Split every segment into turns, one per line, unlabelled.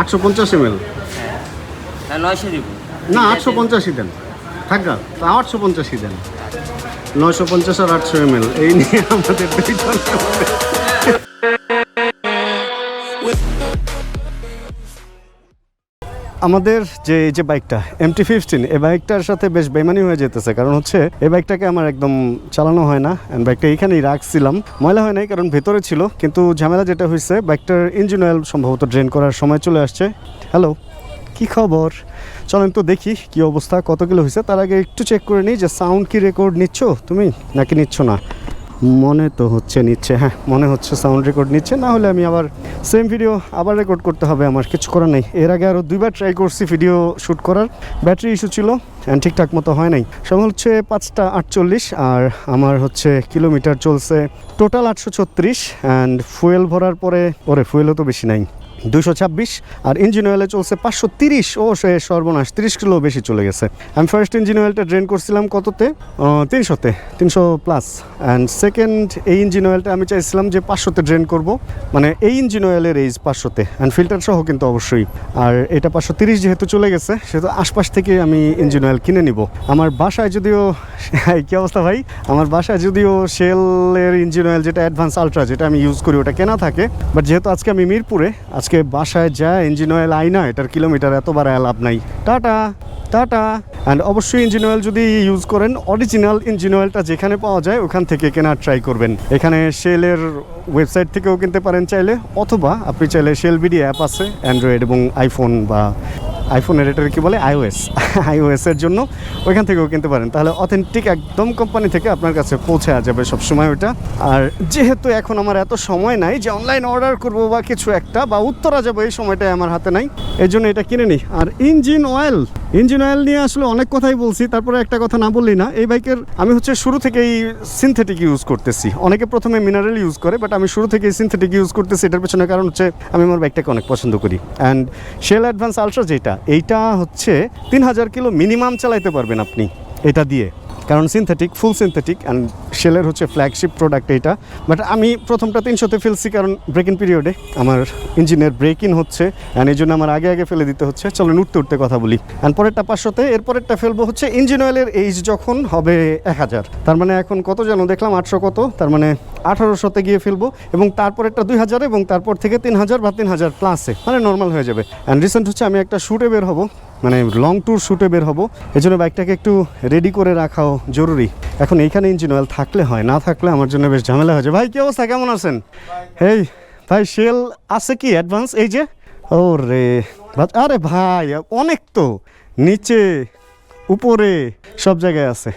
আটশো পঞ্চাশ M
L নয়শো দিব।
না আটশো পঞ্চাশই দেন। থাকা তা আটশো পঞ্চাশই দেন। নয়শো পঞ্চাশ আর আটশো এম এই নিয়ে আমাদের আমাদের যে যে বাইকটা এমটি ফিফটিন এই বাইকটার সাথে বেশ বেমানি হয়ে যেতেছে। কারণ হচ্ছে এই বাইকটাকে আমার একদম চালানো হয় না অ্যান্ড বাইকটা এইখানেই রাখছিলাম। ময়লা হয় নাই, কারণ ভেতরে ছিল, কিন্তু ঝামেলা যেটা হয়েছে বাইকটার ইঞ্জিন অয়েল সম্ভবত ড্রেন করার সময় চলে আসছে। হ্যালো কি খবর? চলেন তো দেখি কি অবস্থা, কত কিলো হয়েছে। তার আগে একটু চেক করে নিই যে সাউন্ড কি রেকর্ড নিচ্ছ তুমি, নাকি নিচ্ছ না? মনে তো হচ্ছে নিচ্ছে হ্যাঁ মনে হচ্ছে সাউন্ড রেকর্ড নিচ্ছে, না হলে আমি আবার সেম ভিডিও আবার রেকর্ড করতে হবে, আমার কিছু করার নেই। এর আগে আরও দুইবার ট্রাই করছি ভিডিও শ্যুট করার ব্যাটারি ইস্যু ছিল অ্যান্ড ঠিকঠাক মতো হয় নাই। সময় হচ্ছে পাঁচটা আটচল্লিশ আর আমার হচ্ছে কিলোমিটার চলছে টোটাল আটশো ছত্রিশ অ্যান্ড ফুয়েল ভরার পরে, ওরে ফুয়েলও তো বেশি নাই। দুশো ছাব্বিশ, আর ইঞ্জিন অয়েলে চলছে পাঁচশো তিরিশ, ও সে সর্বনাশ, তিরিশ কিলো বেশি চলে গেছে। আমি ফার্স্ট ইঞ্জিন অয়েলটা ড্রেন করছিলাম কততে? তিনশোতে, তিনশো প্লাস অ্যান্ড সেকেন্ড এই ইঞ্জিন অয়েলটা আমি চাইছিলাম যে পাঁচশোতে ড্রেন করব। মানে এই ইঞ্জিন অয়েলের এইজ পাঁচশোতে। অ্যান্ড ফিল্টার সহ কিন্তু অবশ্যই। আর এটা পাঁচশো তিরিশ যেহেতু চলে গেছে, সেহেতু আশপাশ থেকে আমি ইঞ্জিন অয়েল কিনে নিব। আমার বাসায় যদিও কি অবস্থা ভাই? আমার বাসায় যদিও শেলের ইঞ্জিন অয়েল যেটা অ্যাডভান্স আলট্রা যেটা আমি ইউজ করি, ওটা কেনা থাকে। বাট যেহেতু আজকে আমি মিরপুরে, আজকে বাসায় যা ইঞ্জিন অয়েল আই না, এটার কিলোমিটার এতবার লাভ নাই। Tata tata. অ্যান্ড অবশ্যই ইঞ্জিন অয়েল যদি ইউজ করেন অরিজিনাল ইঞ্জিন অয়েলটা যেখানে পাওয়া যায়, ওখান থেকে কেনার ট্রাই করবেন। এখানে শেলের ওয়েবসাইট থেকেও কিনতে পারেন চাইলে, অথবা আপনি চাইলে শেল বিডি অ্যাপ আছে অ্যান্ড্রয়েড এবং আইফোন বা আইফোনের এটার কি বলে? আইওএস আইওএসের জন্য ওইখান থেকেও কিনতে পারেন। তাহলে অথেন্টিক একদম কোম্পানি থেকে আপনার কাছে পৌঁছে যাবে সবসময় ওটা আর যেহেতু এখন আমার এত সময় নাই যে অনলাইন অর্ডার করব বা কিছু একটা, বা উত্তরা যাব, এই সময়টাই আমার হাতে নাই। এই জন্য এটা কিনে নিই। আর ইঞ্জিন অয়েল ইঞ্জিন অয়েল নিয়ে আসলে অনেক কথাই বলছি, তারপরে একটা কথা না বললি না। এই বাইকের আমি হচ্ছে শুরু থেকেই সিনথেটিক ইউজ করতেছি। অনেকে প্রথমে মিনারেল ইউজ করে বাট আমি শুরু থেকেই সিনথেটিক ইউজ করতেছি। এটার পেছনে কারণ হচ্ছে আমি আমার বাইকটাকে অনেক পছন্দ করি। অ্যান্ড শেল অ্যাডভান্স আলট্রা যেটা এইটা হচ্ছে তিন হাজার কিলো মিনিমাম চালাইতে পারবেন আপনি এটা দিয়ে। কারণ সিনথেটিক ফুল সিনথেটিক অ্যান্ড শেলের হচ্ছে ফ্ল্যাগশিপ প্রোডাক্ট এইটা। বাট আমি প্রথমটা তিনশোতে ফেলছি কারণ ব্রেক ইন পিরিয়ডে আমার ইঞ্জিনের ব্রেক ইন হচ্ছে অ্যান্ড এই জন্য আমার আগে আগে ফেলে দিতে হচ্ছে। চলেন উঠতে উঠতে কথা বলি। অ্যান্ড পরেরটা পাঁচশোতে এরপরেরটা ফেলব হচ্ছে ইঞ্জিন অয়েলের এইজ যখন হবে এক হাজার। তার মানে এখন কত যেন দেখলাম আটশো কত। তার মানে আঠারোশোতে গিয়ে ফেলব এবং তারপরেরটা দুই হাজার এবং তারপর থেকে তিন হাজার বা তিন হাজার প্লাসে মানে নর্মাল হয়ে যাবে। অ্যান্ড রিসেন্ট হচ্ছে আমি একটা শ্যুটে বের হব। মানে লং ট্যুর শ্যুটে বের হব। এই জন্য বাইকটাকে একটু রেডি করে রাখাও জরুরি। এখন এইখানে ইঞ্জিন অয়েল থাকলে হয়, না থাকলে আমার জন্য বেশ ঝামেলা হয়েছে ভাই, কে অবস্থা? কেমন আছেন? এই, ভাই সেল আছে কি অ্যাডভান্স এই যে ও রে আরে ভাই, অনেক তো। নিচে, উপরে, সব জায়গায় আছে।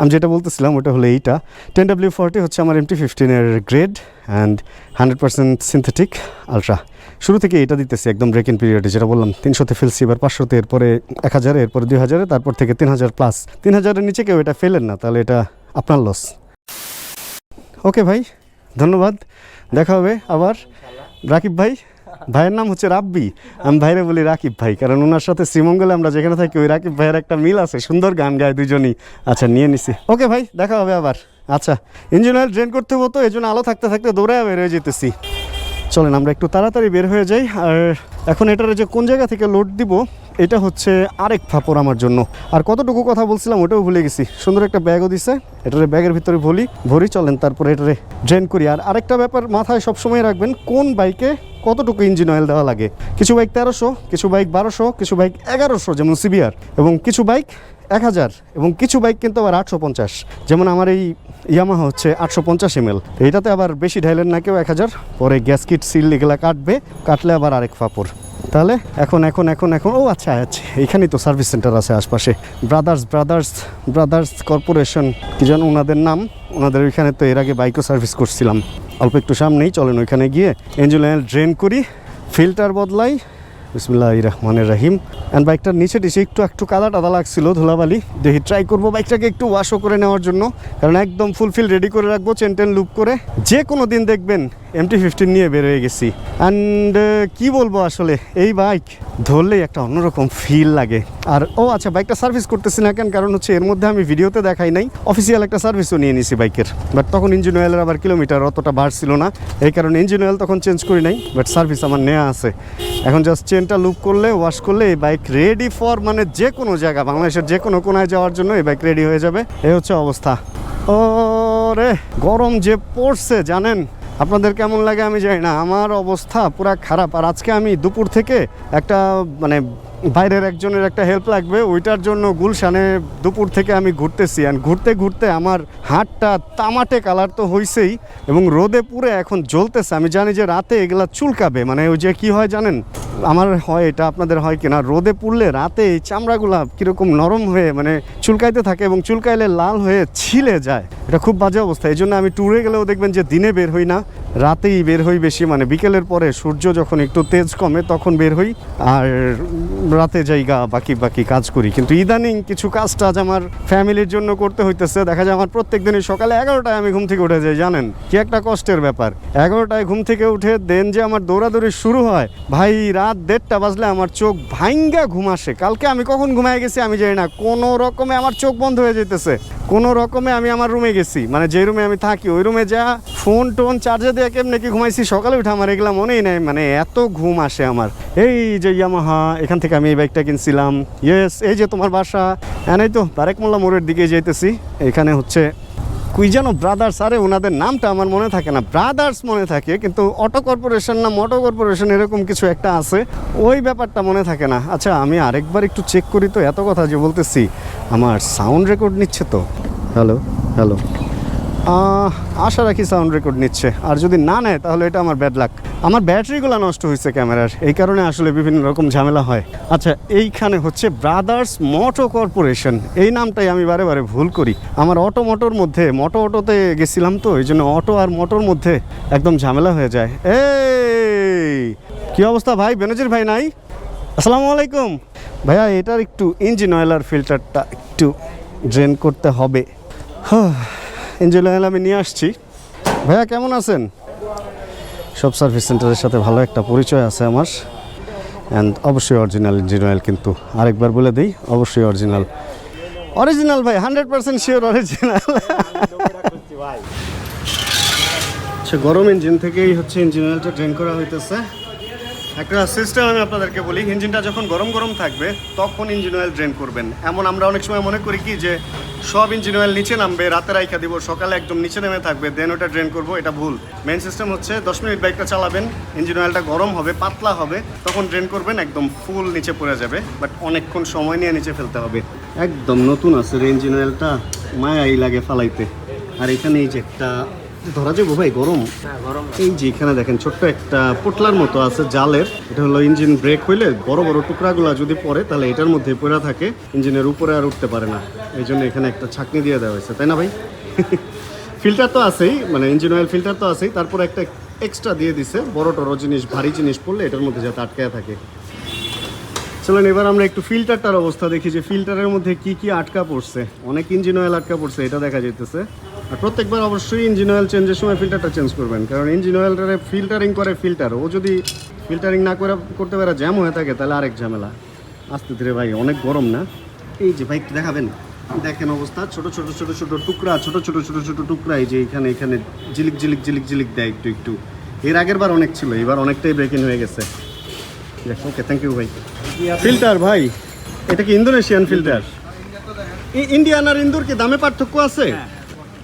আমি যেটা বলতেছিলাম, ওটা হলো এইটা। টেন ডাব্লিউ ফোরটি হচ্ছে আমার MT ফিফটিনের grade and hundred percent synthetic ultra শুরু থেকে এটা দিতেছি একদম ব্রেক ইন পিরিয়ডে যেটা বললাম, তিনশোতে ফেলছি, এবার পাঁচশোতে, এরপরে এক হাজারে, এরপরে দুই হাজারে, তারপর থেকে তিন হাজার প্লাস তিন হাজারের নিচে কেউ এটা ফেলেন না, তাহলে এটা আপনার লস ওকে ভাই, ধন্যবাদ। দেখা হবে আবার। রাকিব ভাই ভাইয়ের নাম হচ্ছে রাব্বি। আমি ভাইরে বলি রাকিব ভাই, কারণ ওনার সাথে শ্রীমঙ্গলে আমরা যেখানে থাকি, ওই রাকিব ভাইয়ের একটা মিল আছে, সুন্দর গান গায় দুজনই। আচ্ছা নিয়ে নিছি। ওকে ভাই, দেখা হবে আবার। আচ্ছা ইঞ্জিন অয়েল ড্রেন করতে হতো এই জন্য আলো থাকতে থাকতে দৌড়ে রয়ে যেতেছি। চলেন, আমরা একটু তাড়াতাড়ি বের হয়ে যাই। আর এখন এটার যে কোন জায়গা থেকে লোড দিব, এটা হচ্ছে আরেক ফাপড় আমার জন্য। আর কতটুকু কথা বলছিলাম, ওটাও ভুলে গেছি। সুন্দর একটা ব্যাগও দিছে, এটারে ব্যাগের ভিতরে ভরি ভরি চলেন, তারপরে এটারে ড্রেন করি। আর আরেকটা ব্যাপার মাথায় সবসময় রাখবেন, কোন বাইকে কতটুকু ইঞ্জিন অয়েল দেওয়া লাগে? কিছু বাইক তেরোশো, কিছু বাইক বারোশো, কিছু বাইক এগারোশো, যেমন সিবিআর এবং কিছু বাইক এক হাজার এবং কিছু বাইক কিন্তু আবার আটশো পঞ্চাশ। যেমন আমার এই ইয়ামাহা হচ্ছে আটশো পঞ্চাশ এম এইটাতে আবার বেশি ঢাইলেন না কেউ এক হাজার। পরে গ্যাস কিট সিল এগুলা কাটবে, কাটলে আবার আরেক ফাপড়। তাহলে এখন এখন এখন এখন, ও আচ্ছা আচ্ছা এখানেই তো সার্ভিস সেন্টার আছে আশপাশে। ব্রাদার্স ব্রাদার্স ব্রাদার্স কর্পোরেশন কি যেন ওনাদের নাম। ওনাদের ওইখানে তো এর আগে বাইকও সার্ভিস করছিলাম। অল্প একটু সামনেই চলেন ওইখানে গিয়ে এঞ্জেল ড্রেন করি ফিল্টার বদলাই বিসমুল্লাহ রহমানের রাহিম অ্যান্ড বাইকটার নিচে টিসে একটু একটু কাদা টাদা লাগছিল ধুলাবালি। দেখি ট্রাই করব বাইকটাকে একটু ওয়াশও করে নেওয়ার জন্য। কারণ একদম ফুলফিল রেডি করে রাখব চেন টেন লুপ করে। যে কোনো দিন দেখবেন এমটি ফিফটিন নিয়ে বের হয়ে গেছি। অ্যান্ড কি বলব আসলে, এই বাইক ধরলেই একটা অন্যরকম ফিল লাগে। আর, ও আচ্ছা বাইকটা সার্ভিস করতেছি না কেন? কারণ হচ্ছে এর মধ্যে আমি ভিডিওতে দেখাই নাই। অফিসিয়াল একটা সার্ভিসও নিয়ে নিছি বাইকের বাট তখন ইঞ্জিন অয়েলের আবার কিলোমিটার অতটা বাড়ছিল না। এই কারণে ইঞ্জিন অয়েল তখন চেঞ্জ করি নাই বাট সার্ভিস আমার নেওয়া আছে। এখন জাস্ট চেনটা লুক করলে ওয়াশ করলে এই বাইক রেডি ফর মানে যে কোনো জায়গা, বাংলাদেশের যে কোনো কোনায় যাওয়ার জন্য এই বাইক রেডি হয়ে যাবে। এই হচ্ছে অবস্থা। ও রে গরম যে পড়ছে, জানেন? আপনাদের কেমন লাগে আমি জানি না। আমার অবস্থা পুরা খারাপ। আর আজকে আমি দুপুর থেকে একটা মানে বাইরের একজনের একটা হেল্প লাগবে, ওইটার জন্য গুলশানে দুপুর থেকে আমি ঘুরতেছি। আর ঘুরতে ঘুরতে আমার হাতটা তামাটে কালার তো হইছেই এবং রোদে পুরে এখন জ্বলতেছে। আমি জানি যে রাতে এগুলা চুলকাবে মানে ওই যে কি হয় জানেন? আমার হয় এটা, আপনাদের হয় কিনা? রোদে পুড়লে রাতে এই চামড়াগুলা কীরকম নরম হয়ে মানে চুলকাইতে থাকে এবং চুলকাইলে লাল হয়ে ছিলে যায়। এটা খুব বাজে অবস্থা এই জন্য আমি ট্যুরে গেলেও দেখবেন যে দিনে বের হই না। রাতেই বের হই বেশি মানে বিকেলের পরে সূর্য যখন একটু তেজ কমে তখন বের হই আর রাতে যাইগা বাকি বাকি কাজ করি। কিন্তু ইদানিং কিছু কাজ টাজ আমার ফ্যামিলির জন্য করতে হইতেছে। দেখা যায় আমার প্রত্যেক দিনই সকালে এগারোটায় আমি ঘুম থেকে উঠে যাই, জানেন? কি একটা কষ্টের ব্যাপার। এগারোটায় ঘুম থেকে উঠে দেন যে আমার দৌড়াদৌড়ি শুরু হয়, ভাই রাত দেড়টা বাজলে আমার চোখ ভাঙ্গা ঘুম আসে। কালকে আমি কখন ঘুমায় গেছি আমি জানি না। কোনো রকমে আমার চোখ বন্ধ হয়ে যেতেছে কোনো রকমে আমি আমার রুমে গেছি। মানে যে রুমে আমি থাকি, ওই রুমে যা ফোন টোন চার্জে দিয়ে কেমনে কি ঘুমাইছি? সকালে উঠে আমার এগুলা মনেই নেই মানে এত ঘুম আসে আমার। এই যে ইয়ামাহা, এখান থেকে আমি এই বাইকটা কিনছিলাম। ইয়েস এই যে তোমার বাসা। হ্যাঁ তো বারেক মোল্লা মোড়ের দিকে যেতেছি এখানে হচ্ছে কুই যেন ব্রাদার্স আরে ওনাদের নামটা আমার মনে থাকে না। ব্রাদার্স মনে থাকে, কিন্তু অটো কর্পোরেশন না মোটো কর্পোরেশন এরকম কিছু একটা আছে। ওই ব্যাপারটা মনে থাকে না। আচ্ছা আমি আরেকবার একটু চেক করি তো, এত কথা যে বলতেছি। আমার সাউন্ড রেকর্ড নিচ্ছে তো। হ্যালো হ্যালো আশা রাখি সাউন্ড রেকর্ড নিচ্ছে। আর যদি না নেয়, তাহলে এটা আমার ব্যাড লাক আমার ব্যাটারিগুলো নষ্ট হয়েছে ক্যামেরার। এই কারণে আসলে বিভিন্ন রকম ঝামেলা হয়। আচ্ছা এইখানে হচ্ছে ব্রাদার্স মোটো কর্পোরেশন এই নামটাই আমি বারে বারে ভুল করি। আমার অটো মোটোর মধ্যে মোটো অটোতে গেছিলাম তো, এই জন্য অটো আর মোটোর মধ্যে একদম ঝামেলা হয়ে যায়। এই, কি অবস্থা ভাই? বেনজির ভাই নাই? আসসালামু আলাইকুম। ভাইয়া, এটার একটু ইঞ্জিন অয়েল আর ফিল্টারটা একটু ড্রেন করতে হবে। অয়েল আমি নিয়ে আসছি। ভাইয়া কেমন আছেন? সব সার্ভিস সেন্টারের সাথে ভালো একটা পরিচয় আছে আমার। অ্যান্ড অবশ্যই অরিজিনাল ইঞ্জিন অয়েল কিন্তু আরেকবার বলে দিই অবশ্যই অরিজিনাল অরিজিনাল ভাই হান্ড্রেড পার্সেন্ট শিওর অরিজিনাল গরম ইঞ্জিন থেকেই হচ্ছে ইঞ্জিন অয়েলটা ড্রেন করা হইতেছে। একটা সিস্টেম আমি আপনাদেরকে বলি ইঞ্জিনটা যখন গরম গরম থাকবে, তখন ইঞ্জিন অয়েল ড্রেন করবেন। এমন আমরা অনেক সময় মনে করি কি যে, সব ইঞ্জিন অয়েল নিচে নামবে রাতে রাইখা দিব, সকালে একদম নিচে নেমে থাকবে দেন ওটা ড্রেন করব, এটা ভুল। মেন সিস্টেম হচ্ছে দশ মিনিট বাইকটা চালাবেন ইঞ্জিন অয়েলটা গরম হবে, পাতলা হবে, তখন ড্রেন করবেন, একদম ফুল নিচে পড়ে যাবে বাট অনেকক্ষণ সময় নিয়ে নিচে ফেলতে হবে। একদম নতুন আছে ইঞ্জিন অয়েলটা মায়াই লাগে ফালাইতে। আর এখানে এই যে একটা ধরা যাব ভাই গরম।
হ্যাঁ গরম
এই যে এখানে দেখেন ছোট্ট একটা পোটলার মতো আছে জালের। এটা হলো ইঞ্জিন ব্রেক হইলে বড় বড় টুকরাগুলো যদি পড়ে তাহলে এটার মধ্যে পড়ে থাকে ইঞ্জিনের উপরে আর উঠতে পারে না। এই জন্য এখানে একটা ছাকনি দিয়ে দেওয়া হয়েছে তাই না ভাই? ফিল্টার তো আছেই মানে ইঞ্জিন অয়েল ফিল্টার তো আছেই। তারপর একটা এক্সট্রা দিয়ে দিছে বড় টড়ো জিনিস ভারী জিনিস পড়লে এটার মধ্যে যাতে আটকায় থাকে। চলেন এবার আমরা একটু ফিল্টারটার অবস্থা দেখি যে ফিল্টারের মধ্যে কি কি আটকা পড়ছে। অনেক ইঞ্জিন অয়েল আটকা পড়ছে এটা দেখা যেতেছে আর প্রত্যেকবার অবশ্যই ইঞ্জিন অয়েল চেঞ্জের সময় ফিল্টারটা চেঞ্জ করবেন। কারণ ইঞ্জিন অয়েলটারে ফিল্টারিং করে ফিল্টার ও যদি ফিল্টারিং না করে করতে পারে জ্যাম হয়ে থাকে তাহলে আরেক ঝামেলা। আস্তে ধীরে ভাই অনেক গরম না? এই যে বাইক দেখাবেন। দেখেন অবস্থা ছোট ছোট ছোট ছোট টুকরা ছোট ছোট ছোট ছোট টুকরা এই যে এখানে এখানে জিলিক জিলিক জিলিক জিলিক দেয় একটু একটু। এর আগের বার অনেক ছিল এবার অনেকটাই ব্রেকিং হয়ে গেছে। ওকে থ্যাংক ইউ ভাই। ফিল্টার ভাই এটা কি ইন্দোনেশিয়ান ফিল্টার ইন্ডিয়ান আর ইন্দোর কি দামে পার্থক্য আছে?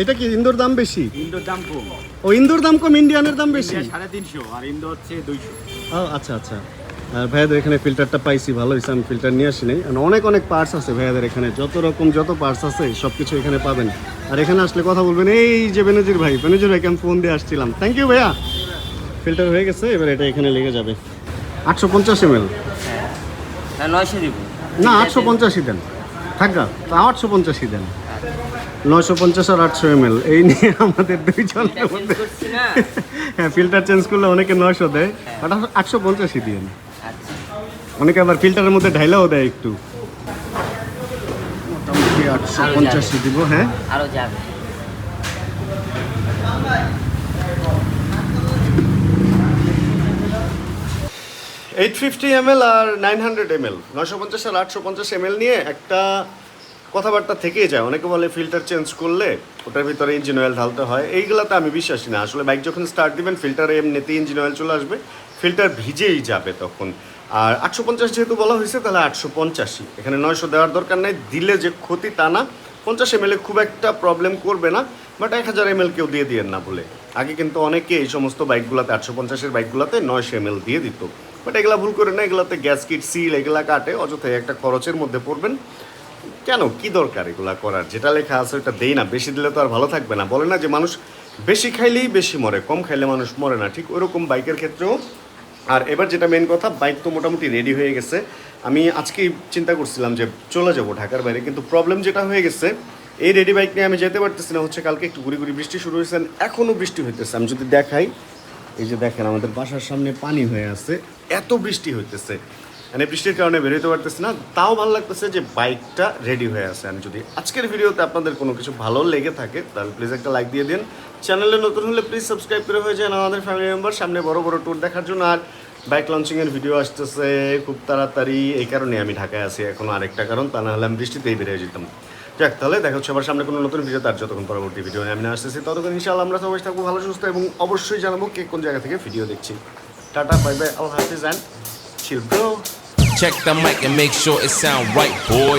এটা কি ইন্দোর দাম বেশি?
ইন্ডোর দাম কম।
ও ইন্দোর দাম কম ইন্ডিয়ানের দাম বেশি?
সাড়ে তিনশো আর ইন্ডো হচ্ছে দুইশো।
ও আচ্ছা আচ্ছা। আর ভাইয়াদের এখানে ফিল্টারটা পাইছি ভালো হয়েছে আমি ফিল্টার নিয়ে আসি নাই। আর অনেক অনেক পার্টস আছে ভাইয়াদের এখানে। যত রকম যত পার্টস আছে সব কিছু এখানে পাবেন। আর এখানে আসলে কথা বলবেন এই যে বেনজির ভাই বেনজির ভাইকে আমি ফোন দিয়ে আসছিলাম। থ্যাংক ইউ ভাইয়া। ফিল্টার হয়ে গেছে এবার এটা এখানে লেগে যাবে। আটশো পঞ্চাশ এম
হ্যাঁ হ্যাঁ
না আটশো পঞ্চাশই দেন। থাকা তা আটশো পঞ্চাশই দেন। নশো পঞ্চাশ আর আটশো এম এই নিয়ে আমাদের দুইজনের মধ্যে হ্যাঁ ফিল্টার চেঞ্জ করলে অনেকে নশো দেয় বাট আটশো পঞ্চাশই দিয়ে
আচ্ছা।
অনেকে আবার ফিল্টারের মধ্যে ঢাইলাও দেয় একটু। মোটামুটি আটশো পঞ্চাশই দিব হ্যাঁ।
আরও যাবে।
এইট ফিফটি এম আর নাইন হান্ড্রেড এম এল নশো পঞ্চাশ আর আটশো পঞ্চাশ এম নিয়ে একটা কথাবার্তা থেকেই যায়। অনেকে বলে ফিল্টার চেঞ্জ করলে ওটার ভিতরে ইঞ্জিন অয়েল ঢালতে হয়। এইগুলাতে আমি বিশ্বাসী না। আসলে বাইক যখন স্টার্ট দিবেন ফিল্টারে এমনিতে ইঞ্জিন অয়েল চলে আসবে। ফিল্টার ভিজেই যাবে তখন। আর আটশো পঞ্চাশ যেহেতু বলা হয়েছে, তাহলে আটশো পঞ্চাশই। এখানে নয়শো দেওয়ার দরকার নেই। দিলে যে ক্ষতি তা না। পঞ্চাশ এম খুব একটা প্রবলেম করবে না। বাট এক হাজার এম কেউ দিয়ে দিয়েন না বলে। আগে কিন্তু অনেকে এই সমস্ত বাইকগুলোতে আটশো পঞ্চাশের বাইকগুলোতে নয়শো এম দিয়ে দিত। বাট এগুলা ভুল করে না। এগুলাতে গ্যাস কিট সিল এগুলা কাটে। অযথাই একটা খরচের মধ্যে পড়বেন। কেন? কি দরকার এগুলা করার? যেটা লেখা আছে ওটা দেই না। বেশি দিলে তো আর ভালো থাকবে না। বলে না যে মানুষ বেশি খাইলেই বেশি মরে, কম খাইলে মানুষ মরে না। ঠিক ওরকম বাইকের ক্ষেত্রেও। আর এবার যেটা মেন কথা, বাইক তো মোটামুটি রেডি হয়ে গেছে। আমি আজকেই চিন্তা করছিলাম যে চলে যাব ঢাকার বাইরে, কিন্তু প্রবলেম যেটা হয়ে গেছে, এই রেডি বাইক নিয়ে আমি যেতে পারতেছি না। হচ্ছে কালকে একটু গুড়ি গুড়ি বৃষ্টি শুরু হয়েছে এখনও বৃষ্টি হইতেছে। আমি যদি দেখাই, এই যে দেখেন আমাদের বাসার সামনে পানি হয়ে আছে। এত বৃষ্টি হইতেছে। মানে বৃষ্টির কারণে বেরোতে পারতেছি না। তাও ভালো লাগতেছে যে বাইকটা রেডি হয়ে আছে। আমি যদি আজকের ভিডিওতে আপনাদের কোনো কিছু ভালো লেগে থাকে, তাহলে প্লিজ একটা লাইক দিয়ে দিন। চ্যানেলে নতুন হলে প্লিজ সাবস্ক্রাইব করে হয়ে যান আমাদের ফ্যামিলি মেম্বার সামনে বড় বড় ট্যুর দেখার জন্য আর বাইক লঞ্চিংয়ের ভিডিও আসতেছে খুব তাড়াতাড়ি। এই কারণে আমি ঢাকায় আছি এখন আরেকটা কারণ, তা না হলে আমি বৃষ্টিতেই বেরিয়ে যেতাম। যাক, তাহলে দেখা হচ্ছে আবার সামনে কোনো নতুন ভিডিও তার যতক্ষণ পরবর্তী ভিডিও আমি আসতেছি, ততক্ষণ ইনশাআল্লাহ আমরা সবাই থাকব ভালো, সুস্থ এবং অবশ্যই জানাব কে কোন জায়গা থেকে ভিডিও দেখছি। টাটা বাই বাই আল্লাহ হাফিজ and bro
Check the mic and make sure it sound right, boy.